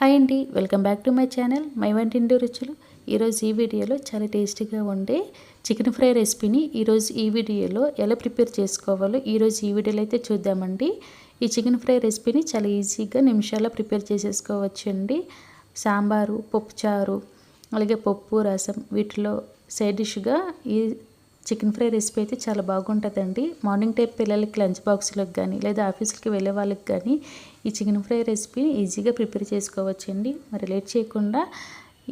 Hi అండి welcome back to my channel. My వంటింటి రుచులు. ఈరోజు ఈ వీడియోలో చాలా టేస్టీగా ఉండే చికెన్ ఫ్రై రెసిపీని ఈరోజు ఈ వీడియోలో ఎలా ప్రిపేర్ చేసుకోవాలో ఈరోజు ఈ వీడియోలో అయితే చూద్దామండి. ఈ చికెన్ ఫ్రై రెసిపీని చాలా ఈజీగా నిమిషాల్లో ప్రిపేర్ చేసేసుకోవచ్చు అండి. సాంబారు పప్పుచారు అలాగే పప్పు రసం వీటిలో సైడ్ డిష్గా ఈ చికెన్ ఫ్రై రెసిపీ అయితే చాలా బాగుంటుందండి. మార్నింగ్ టైప్ పిల్లలకి లంచ్ బాక్స్లకు కానీ లేదా ఆఫీసులకి వెళ్ళే వాళ్ళకి కానీ ఈ చికెన్ ఫ్రై రెసిపీని ఈజీగా ప్రిపేర్ చేసుకోవచ్చండి. మరి లేట్ చేయకుండా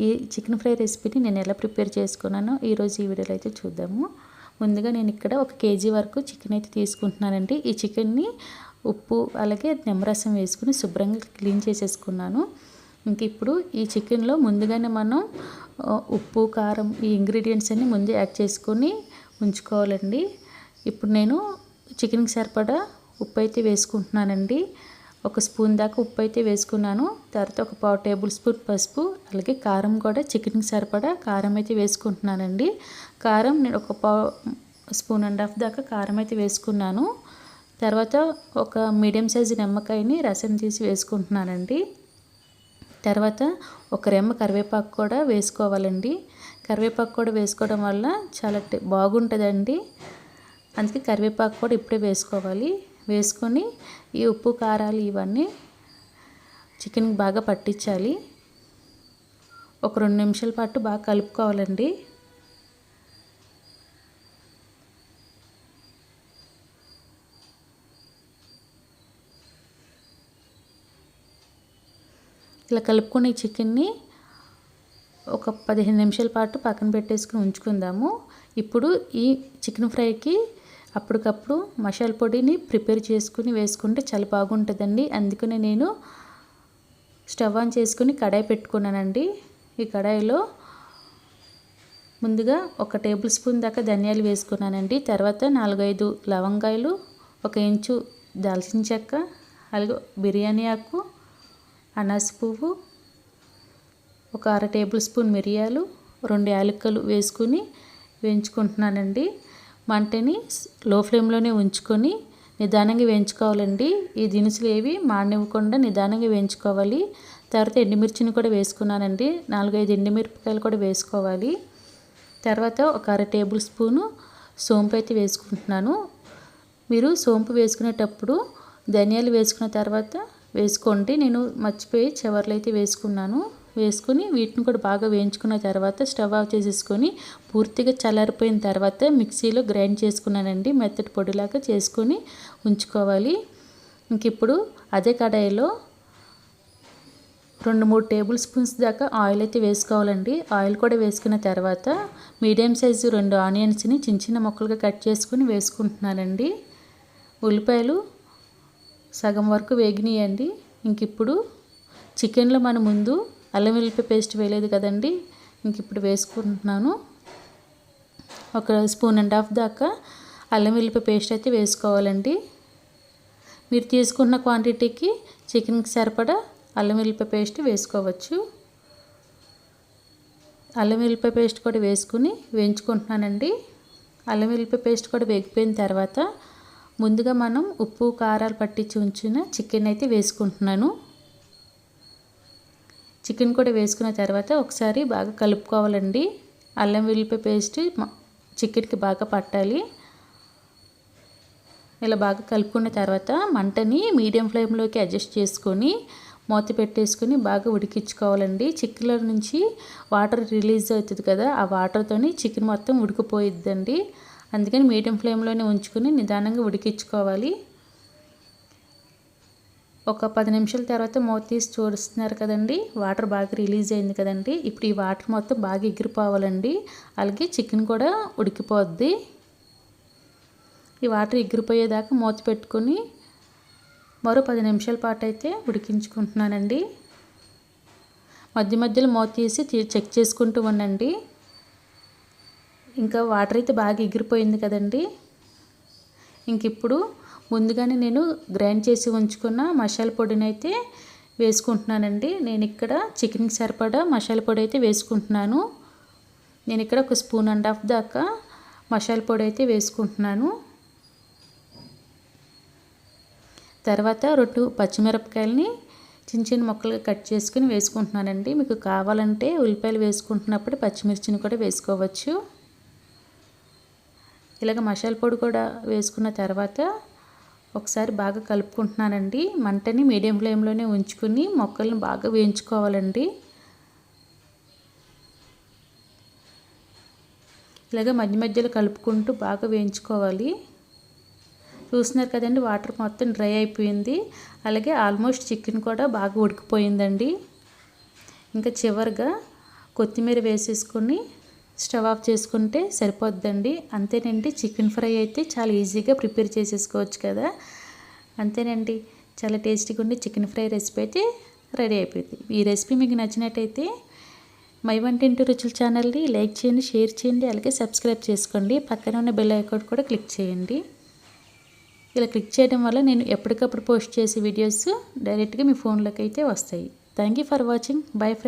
ఈ చికెన్ ఫ్రై రెసిపీని నేను ఎలా ప్రిపేర్ చేసుకున్నానో ఈరోజు ఈ వీడియోలో అయితే చూద్దాము. ముందుగా నేను ఇక్కడ ఒక కేజీ వరకు చికెన్ అయితే తీసుకుంటున్నానండి. ఈ చికెన్ని ఉప్పు అలాగే నిమ్మరసం వేసుకుని శుభ్రంగా క్లీన్ చేసేసుకున్నాను. ఇంక ఇప్పుడు ఈ చికెన్లో ముందుగానే మనం ఉప్పు కారం ఈ ఇంగ్రీడియంట్స్ అన్ని ముందే యాడ్ చేసుకొని ఉంచుకోవాలండి ఇప్పుడు నేను చికెన్కి సరిపడా ఉప్పు అయితే వేసుకుంటున్నానండి. ఒక స్పూన్ దాకా ఉప్పు అయితే వేసుకున్నాను. తర్వాత ఒక పావు టేబుల్ స్పూన్ పసుపు అలాగే కారం కూడా చికెన్కి సరిపడా కారం అయితే వేసుకుంటున్నానండి. కారం నేను ఒక పావు స్పూన్ అండ్ హాఫ్ దాకా కారం అయితే వేసుకున్నాను. తర్వాత ఒక మీడియం సైజు నిమ్మకాయని రసం తీసి వేసుకుంటున్నానండి. తర్వాత ఒక రెమ్మ కరివేపాకు కూడా వేసుకోవాలండి. కరివేపాకు కూడా వేసుకోవడం వల్ల చాలా బాగుంటుందండి. అందుకే కరివేపాకు కూడా ఇప్పుడే వేసుకోవాలి. వేసుకొని ఈ ఉప్పు కారాలు ఇవన్నీ చికెన్కి బాగా పట్టించాలి. ఒక రెండు నిమిషాల పాటు బాగా కలుపుకోవాలండి. ఇలా కలుపుకుని చికెన్ని ఒక పదిహేను నిమిషాల పాటు పక్కన పెట్టేసుకుని ఉంచుకుందాము. ఇప్పుడు ఈ చికెన్ ఫ్రైకి అప్పటికప్పుడు మసాలా పొడిని ప్రిపేర్ చేసుకుని వేసుకుంటే చాలా బాగుంటుందండి. అందుకనే నేను స్టవ్ ఆన్ చేసుకుని కడాయి పెట్టుకున్నానండి. ఈ కడాయిలో ముందుగా ఒక టేబుల్ స్పూన్ దాకా ధనియాలు వేసుకున్నానండి. తర్వాత నాలుగైదు లవంగాయలు ఒక ఇంచు దాల్చిన చెక్క అలాగే బిర్యానీ ఆకు అనాస పువ్వు ఒక అర టేబుల్ స్పూన్ మిరియాలు రెండు యాలక్కలు వేసుకుని వేయించుకుంటున్నానండి. మంటని లో ఫ్లేమ్లోనే ఉంచుకొని నిదానంగా వేయించుకోవాలండి. ఈ దినుసులు ఏవి మాడనివ్వకుండా నిదానంగా వేయించుకోవాలి. తర్వాత ఎండుమిర్చిని కూడా వేసుకున్నానండి. నాలుగైదు ఎండుమిరపకాయలు కూడా వేసుకోవాలి. తర్వాత ఒక అర టేబుల్ స్పూను సోంపు అయితే వేసుకుంటున్నాను. మీరు సోంపు వేసుకునేటప్పుడు ధనియాలు వేసుకున్న తర్వాత వేసుకోండి. నేను మర్చిపోయి చివర్లు అయితే వేసుకున్నాను. వేసుకుని వీటిని కూడా బాగా వేయించుకున్న తర్వాత స్టవ్ ఆఫ్ చేసేసుకొని పూర్తిగా చల్లారిపోయిన తర్వాత మిక్సీలో గ్రైండ్ చేసుకున్నానండి. మెత్తటి పొడిలాగా చేసుకొని ఉంచుకోవాలి. ఇంక ఇప్పుడు అదే కడాయిలో రెండు మూడు టేబుల్ స్పూన్స్ దాకా ఆయిల్ అయితే వేసుకోవాలండి. ఆయిల్ కూడా వేసుకున్న తర్వాత మీడియం సైజు రెండు ఆనియన్స్ని చిన్న చిన్న ముక్కలుగా కట్ చేసుకుని వేసుకుంటున్నానండి. ఉల్లిపాయలు సగం వరకు వేగినాయండి. ఇంక ఇప్పుడు చికెన్లో మన ముందు అల్లం వెల్లిపాయ పేస్ట్ వేయలేదు కదండి. ఇంక ఇప్పుడు వేసుకుంటున్నాను. ఒక స్పూన్ అండ్ హాఫ్ దాకా అల్లం వెల్లిపాయ పేస్ట్ అయితే వేసుకోవాలండి. మీరు తీసుకున్న క్వాంటిటీకి చికెన్కి సరిపడా అల్లం వెల్లిపాయ పేస్ట్ వేసుకోవచ్చు. అల్లం వెల్లిపాయ పేస్ట్ కూడా వేసుకుని వేయించుకుంటున్నానండి. అల్లం వెల్లిపాయ పేస్ట్ కూడా వేగిపోయిన తర్వాత ముందుగా మనం ఉప్పు కారాలు పట్టించి ఉంచిన చికెన్ అయితే వేసుకుంటున్నాను. చికెన్ కూడా వేసుకున్న తర్వాత ఒకసారి బాగా కలుపుకోవాలండి. అల్లం వెల్లిపాయ పేస్ట్ చికెన్కి బాగా పట్టాలి. ఇలా బాగా కలుపుకున్న తర్వాత మంటని మీడియం ఫ్లేమ్లోకి అడ్జస్ట్ చేసుకొని మూత పెట్టేసుకొని బాగా ఉడికించుకోవాలండి. చికెన్లో నుంచి వాటర్ రిలీజ్ అవుతుంది కదా ఆ వాటర్తోని చికెన్ మొత్తం ఉడికిపోయిద్దండి. అందుకని మీడియం ఫ్లేమ్లోనే ఉంచుకుని నిదానంగా ఉడికించుకోవాలి. ఒక పది నిమిషాల తర్వాత మూత తీసి చూస్తున్నారు కదండి. వాటర్ బాగా రిలీజ్ అయింది కదండి. ఇప్పుడు ఈ వాటర్ మొత్తం బాగా ఎగిరిపోవాలండి. అలాగే చికెన్ కూడా ఉడికిపోద్ది. ఈ వాటర్ ఎగిరిపోయేదాకా మూత పెట్టుకొని మరో పది నిమిషాల పాటు అయితే ఉడికించుకుంటున్నానండి. మధ్య మధ్యలో మూత తీసి చెక్ చేసుకుంటూ ఉండండి. ఇంకా వాటర్ అయితే బాగా ఎగిరిపోయింది కదండి. ఇంక ఇప్పుడు ముందుగానే నేను గ్రైండ్ చేసి ఉంచుకున్న మసాలా పొడిని అయితే వేసుకుంటున్నానండి. నేను ఇక్కడ చికెన్కి సరిపడా మసాలా పొడి అయితే వేసుకుంటున్నాను. నేను ఇక్కడ ఒక స్పూన్ అండ్ హాఫ్ దాకా మసాలా పొడి అయితే వేసుకుంటున్నాను. తర్వాత రెండు పచ్చిమిరపకాయలని చిన్న చిన్న ముక్కలుగా కట్ చేసుకుని వేసుకుంటున్నానండి. మీకు కావాలంటే ఉల్లిపాయలు వేసుకుంటున్నప్పుడు పచ్చిమిర్చిని కూడా వేసుకోవచ్చు. ఇలాగ మసాలా పొడి కూడా వేసుకున్న తర్వాత ఒకసారి బాగా కలుపుకుంటున్నానండి. మంటని మీడియం ఫ్లేమ్లోనే ఉంచుకుని మొక్కలను బాగా వేయించుకోవాలండి. ఇలాగ మధ్య మధ్యలో కలుపుకుంటూ బాగా వేయించుకోవాలి. చూస్తున్నారు కదండి వాటర్ మొత్తం డ్రై అయిపోయింది. అలాగే ఆల్మోస్ట్ చికెన్ కూడా బాగా ఉడికిపోయిందండి. ఇంకా చివరిగా కొత్తిమీర వేసేసుకొని స్టవ్ ఆఫ్ చేసుకుంటే సరిపోద్దండి. అంతేనండి చికెన్ ఫ్రై అయితే చాలా ఈజీగా ప్రిపేర్ చేసేసుకోవచ్చు కదా. అంతేనండి చాలా టేస్టీగా ఉండే చికెన్ ఫ్రై రెసిపీ అయితే రెడీ అయిపోయింది. ఈ రెసిపీ మీకు నచ్చినట్టయితే మై వంటింటి రుచుల ఛానల్ని లైక్ చేయండి షేర్ చేయండి అలాగే సబ్స్క్రైబ్ చేసుకోండి. పక్కన ఉన్న బెల్ ఐకాన్ కూడా క్లిక్ చేయండి. ఇలా క్లిక్ చేయడం వల్ల నేను ఎప్పటికప్పుడు పోస్ట్ చేసే వీడియోస్ డైరెక్ట్గా మీ ఫోన్లోకి అయితే వస్తాయి. Thank you for watching. Bye friend